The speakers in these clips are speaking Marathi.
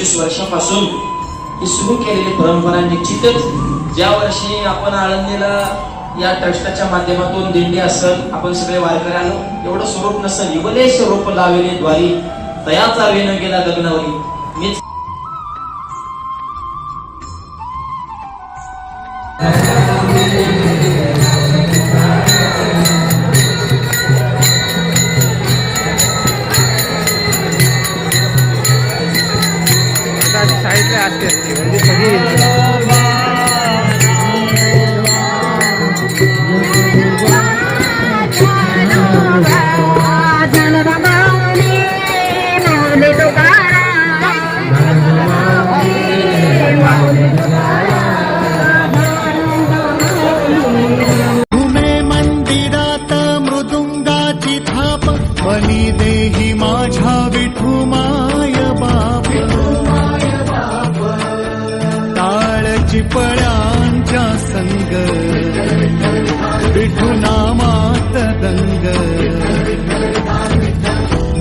पंचवीस वर्षापासून ही सुरू केलेली परंपरा निश्चितच ज्या वर्षी आपण आळंदीला या ट्रस्टाच्या माध्यमातून दिंडी असल आपण सगळे वारकरी आलो एवढं स्वरूप नसल युवले स्वरूप लावले द्वारी तया चालवे न गेला लग्नावरी. मीच आता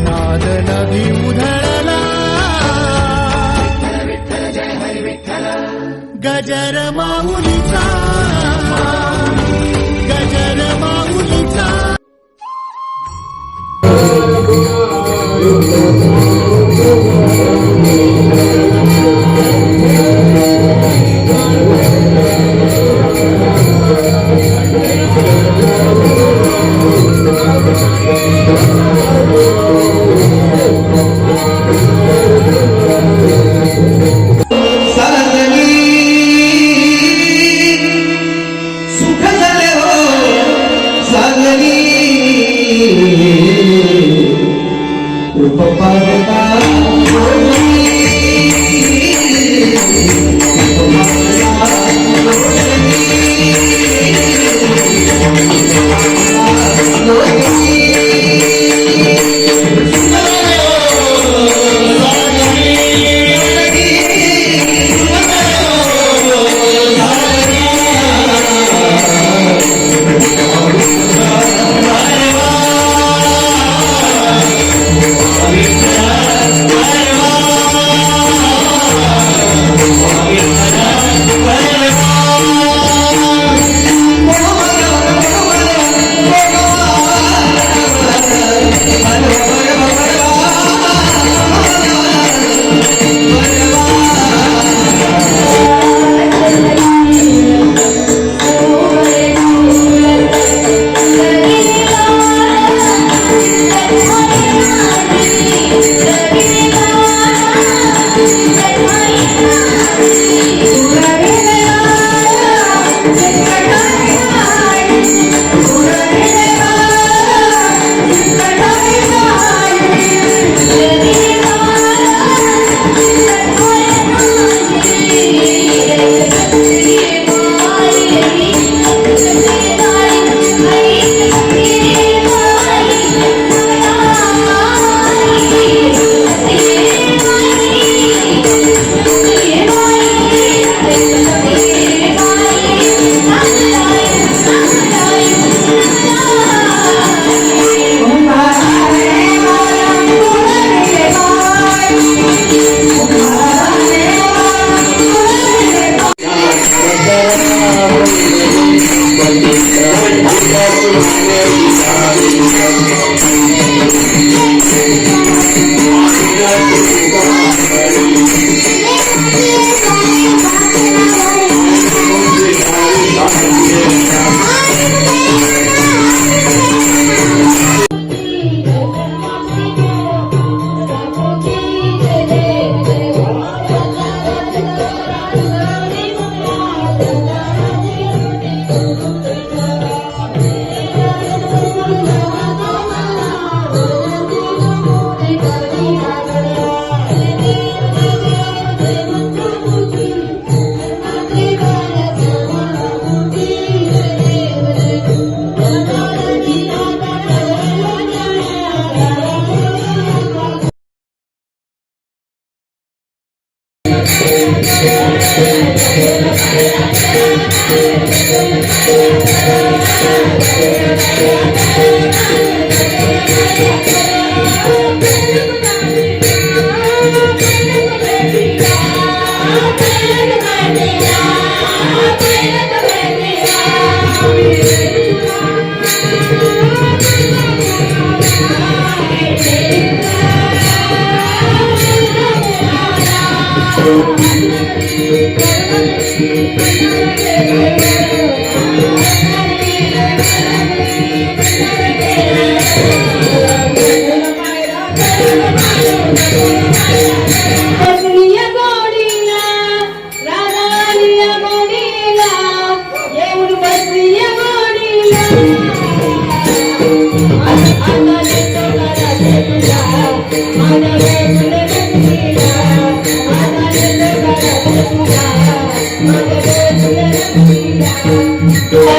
नाद नदी उधळला गजर माऊलीचा Thank you. никто.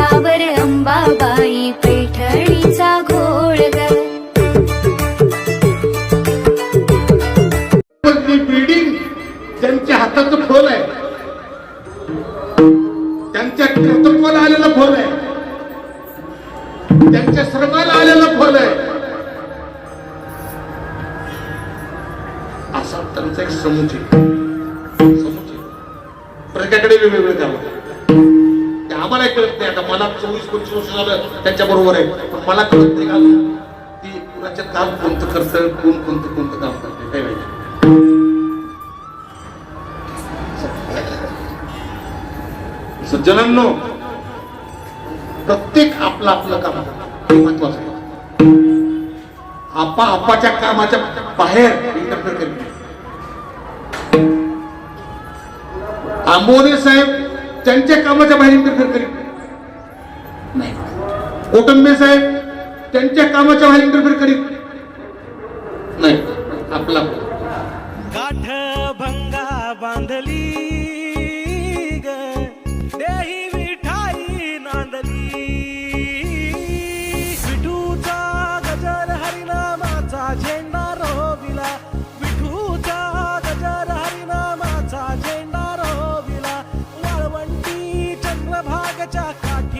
सावर अंबाबाई पैठणीचा घोळ बिल्डिंग त्यांच्या हाताचं फळ आहे? त्यांच्या कर्तृत्वाला आलेलं फळ आहे. त्यांच्या श्रमाला आलेलं फळ आहे. असा त्यांचा एक समुच आहे प्रत्येकाकडे वेगवेगळे काम आम्हाला कळत नाही. आता मला चोवीस पंचवीस वर्ष झालं त्यांच्या बरोबर आहे. पण मला कळत नाही का की कुणाच्या काम कोणतं करत कोण कोणतं कोणतं काम करते काय माहिती? सज्जनांनो प्रत्येक आपलं आपलं काम महत्वाचं आहे. आपा आपाच्या कामाच्या बाहेर इंटरफेअर करीत आंबोने साहेब त्यांच्या कामाच्या बाहेर इंटरफेअर करीत नाही. कोटंबे साहेब त्यांच्या कामाच्या बाहेर इंटरफेअर करीत नाही. आपला गाठ भंगा बांधली. கஜா காட்டி